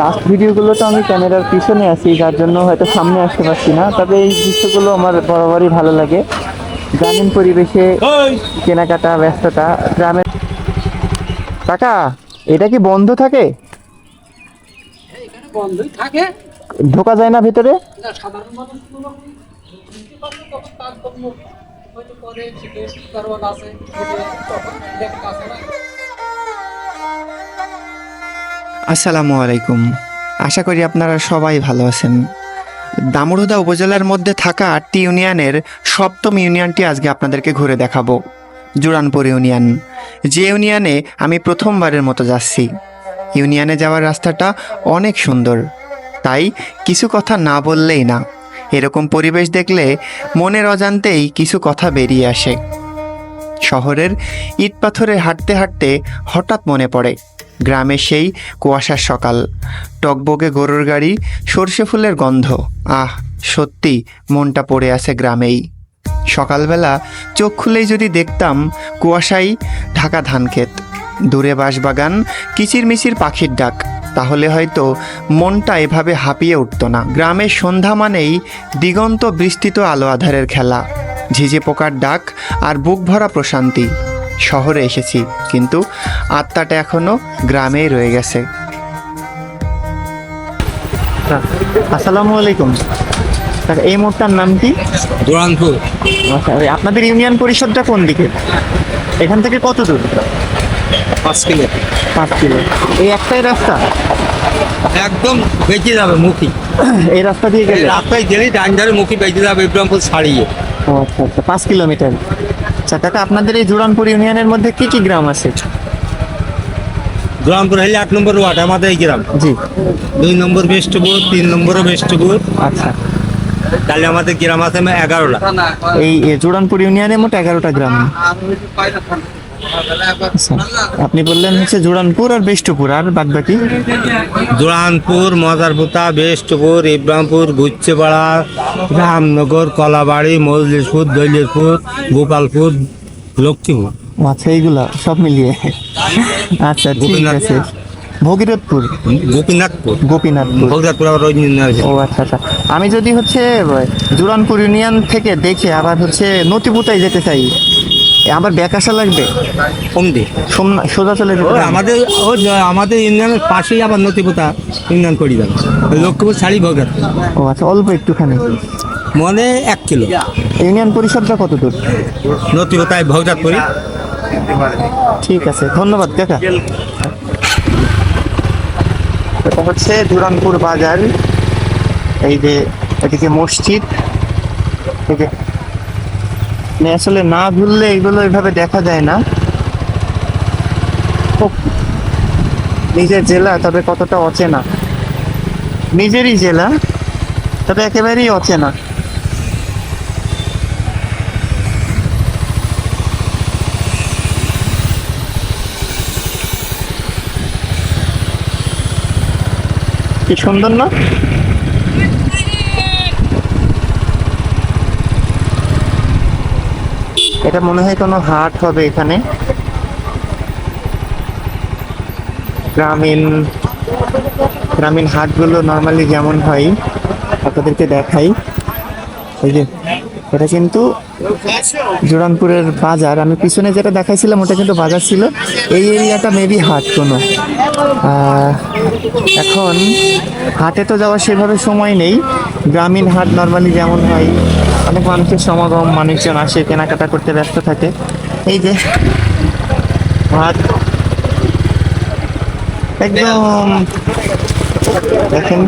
Last ভিডিওগুলো তো আমি ক্যামেরার পিছনে আছি যার জন্য হয়তো সামনে আসতে পারছি না। তবে এই দৃশ্যগুলো আমার বরাবরই ভালো লাগে। গ্রামীণ পরিবেশে কেনাকাটা ব্যস্ততা গ্রামের কাকা এটা কি বন্ধ থাকে? বন্ধই থাকে। ঢোকা যায় না ভেতরে? সাধারণ আসসালামু আলাইকুম। আশা করি আপনারা সবাই ভালো আছেন। দামুড়হুদা উপজেলার মধ্যে থাকা আটটি ইউনিয়নের সপ্তম ইউনিয়নটি আজকে আপনাদেরকে ঘুরে দেখাবো। জুরানপুর ইউনিয়ন। যে ইউনিয়নে আমি প্রথমবারের মতো যাচ্ছি। ইউনিয়নে যাওয়ার রাস্তাটা অনেক সুন্দর। তাই কিছু কথা না বললেই না। এরকম পরিবেশ দেখলে মনের অজান্তেই কিছু কথা বেরিয়ে আসে। শহরের ইট পাথরে হাঁটতে হাঁটতে হঠাৎ মনে পড়ে গ্রামের সেই কুয়াশার সকাল। টকবগে গরুর গাড়ি, সর্ষে ফুলের গন্ধ। আহ, সত্যি মনটা পড়ে আছে গ্রামেই। সকালবেলা চোখ খুলেই যদি দেখতাম কুয়াশাই ঢাকা ধানক্ষেত। দূরে বাঁশবাগান, কিচিরমিচির পাখির ডাক। তাহলে হয়তো মনটা এভাবে হাঁপিয়ে উঠতো না। গ্রামের সন্ধ্যা মানেই দিগন্ত বিস্তৃত আলো আধারের খেলা। ঝিঝে পোকার ডাক আর বুক ভরা প্রশান্তি। শহরে এসেছি কিন্তু আত্মাটা এখনও গ্রামেই রয়ে গেছে। আসসালামু আলাইকুম। এই মোড়টার নাম কি? দুরানপুর আচ্ছা ওই আপনাদের ইউনিয়ন পরিষদটা কোন দিকে? এখান থেকে কত দূর? পাঁচ কিলো। পাঁচ কিলো। এই একটাই রাস্তা? একদম বেঁচে যাবে মুখী। এই রাস্তা দিয়ে গেলে? রাস্তায় গেলেই ডান ধারে মুখী বেঁচে যাবে ইব্রাহিমপুর ছাড়িয়ে। ও আচ্ছা আচ্ছা পাঁচ কিলোমিটার। আচ্ছা কাকা আপনাদের এই জুরানপুর ইউনিয়নের মধ্যে কি কি গ্রাম আছে? জুরানপুর হলে এক নম্বর ওয়ার্ড আমাদের এই গ্রাম। জি। দুই নম্বর বেষ্টপুর তিন নম্বরও বেষ্টপুর। আচ্ছা। তাহলে আমাদের গ্রাম আছে এগারোটা। এই জুরানপুর ইউনিয়নে মোট এগারোটা গ্রাম। আপনি বললেন হচ্ছে জুরানপুর আর বেষ্টপুর আর বাদ বাকি দুরানপুর মজারপুতা বেস্টপুর ইব্রাহিমপুর গুচ্ছেপাড়া রামনগর কলাবাড়ি মজলিশপুর দৈলেশপুর গোপালপুর লক্ষ্মীপুর। আচ্ছা এইগুলা সব মিলিয়ে। আচ্ছা ঠিক। আছে। ভগীরথপুর? গোপীনাথপুর। গোপীনাথপুর। আছে। ও আচ্ছা আচ্ছা। আমি যদি হচ্ছে জুরানপুর ইউনিয়ন থেকে দেখে আবার হচ্ছে নতিপুতায় যেতে চাই এ, আমার ব্যাক আসা লাগবে? কম দিয়ে সোমনা- সোজা চলে যেতে আমাদের ও আমাদের ইউনিয়নের পাশেই আবার নথিপোতা ইউনিয়ন করি যাবে লক্ষ্মীপুর শাড়ি ভোগের। ও আচ্ছা অল্প একটুখানি। মনে এক কিলো। ইউনিয়ন পরিষদটা কত দূর? নথিপোতায় ভোগজাত করি ঠিক আছে ধন্যবাদ কাকা এটা হচ্ছে দুরানপুর বাজার। এই যে এদিকে মসজিদ। মানে আসলে না ঘুরলে এগুলো এভাবে দেখা যায় না। নিজের জেলা, তবে কতটা অচেনা। নিজেরই জেলা, তবে একেবারেই অচেনা। কি সুন্দর না? এটা মনে হয় কোনো হাট হবে এখানে। গ্রামীণ গ্রামীণ হাটগুলো নর্মালি যেমন হয়, আপনাদেরকে দেখাই। এই যে, এটা কিন্তু জোরানপুরের বাজার। আমি পিছনে যেটা দেখাইছিলাম, ওটা কিন্তু বাজার ছিল। এই এরিয়াটা মেবি হাট কোনো। এখন হাটে তো যাওয়ার সেভাবে সময় নেই। গ্রামীণ হাট নর্মালি যেমন হয় অনেক মানুষের সমাগম, মানুষজন আসে, কেনাকাটা করতে ব্যস্ত থাকে। এই যে, ভাত। একদম, দেখেন,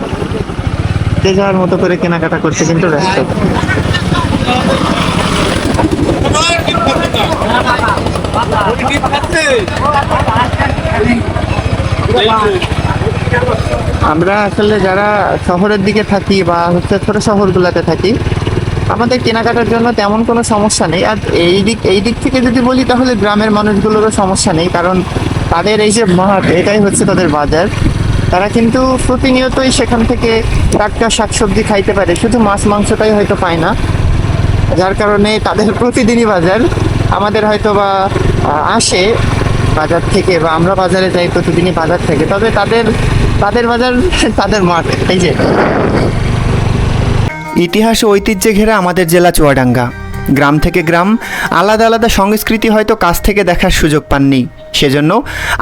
যে যাওয়ার মতো করে কেনাকাটা করছে, কিন্তু ব্যস্ত। আমরা আসলে যারা শহরের দিকে থাকি বা হচ্ছে ছোট শহরগুলোতে থাকি আমাদের কেনাকাটার জন্য তেমন কোনো সমস্যা নেই। আর এই দিক এই দিক থেকে যদি বলি তাহলে গ্রামের মানুষগুলোরও সমস্যা নেই, কারণ তাদের এই যে মাঠ এটাই হচ্ছে তাদের বাজার। তারা কিন্তু প্রতিনিয়তই সেখান থেকে টাটকা শাকসবজি খাইতে পারে, শুধু মাছ মাংসটাই হয়তো পায় না। যার কারণে তাদের প্রতিদিনই বাজার। আমাদের হয়তো বা আসে বাজার থেকে বা আমরা বাজারে যাই প্রতিদিনই বাজার থেকে, তবে তাদের তাদের বাজার, তাদের মাঠ, এই যে। ইতিহাস ও ঐতিহ্যে ঘেরা আমাদের জেলা চুয়াডাঙ্গা। গ্রাম থেকে গ্রাম, আলাদা আলাদা সংস্কৃতি হয়তো কাছ থেকে দেখার সুযোগ পাননি। সেজন্য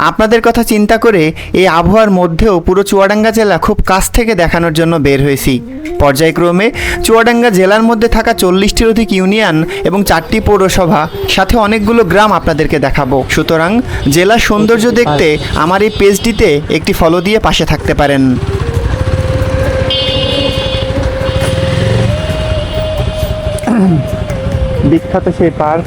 আপনাদের কথা চিন্তা করে এই আবহাওয়ার মধ্যেও পুরো চুয়াডাঙ্গা জেলা খুব কাছ থেকে দেখানোর জন্য বের হয়েছি। পর্যায়ক্রমে চুয়াডাঙ্গা জেলার মধ্যে থাকা চল্লিশটির অধিক ইউনিয়ন এবং চারটি পৌরসভা, সাথে অনেকগুলো গ্রাম আপনাদেরকে দেখাবো। সুতরাং জেলার সৌন্দর্য দেখতে আমার এই পেজটিতে একটি ফলো দিয়ে পাশে থাকতে পারেন। বিখ্যাত সেই পার্ক।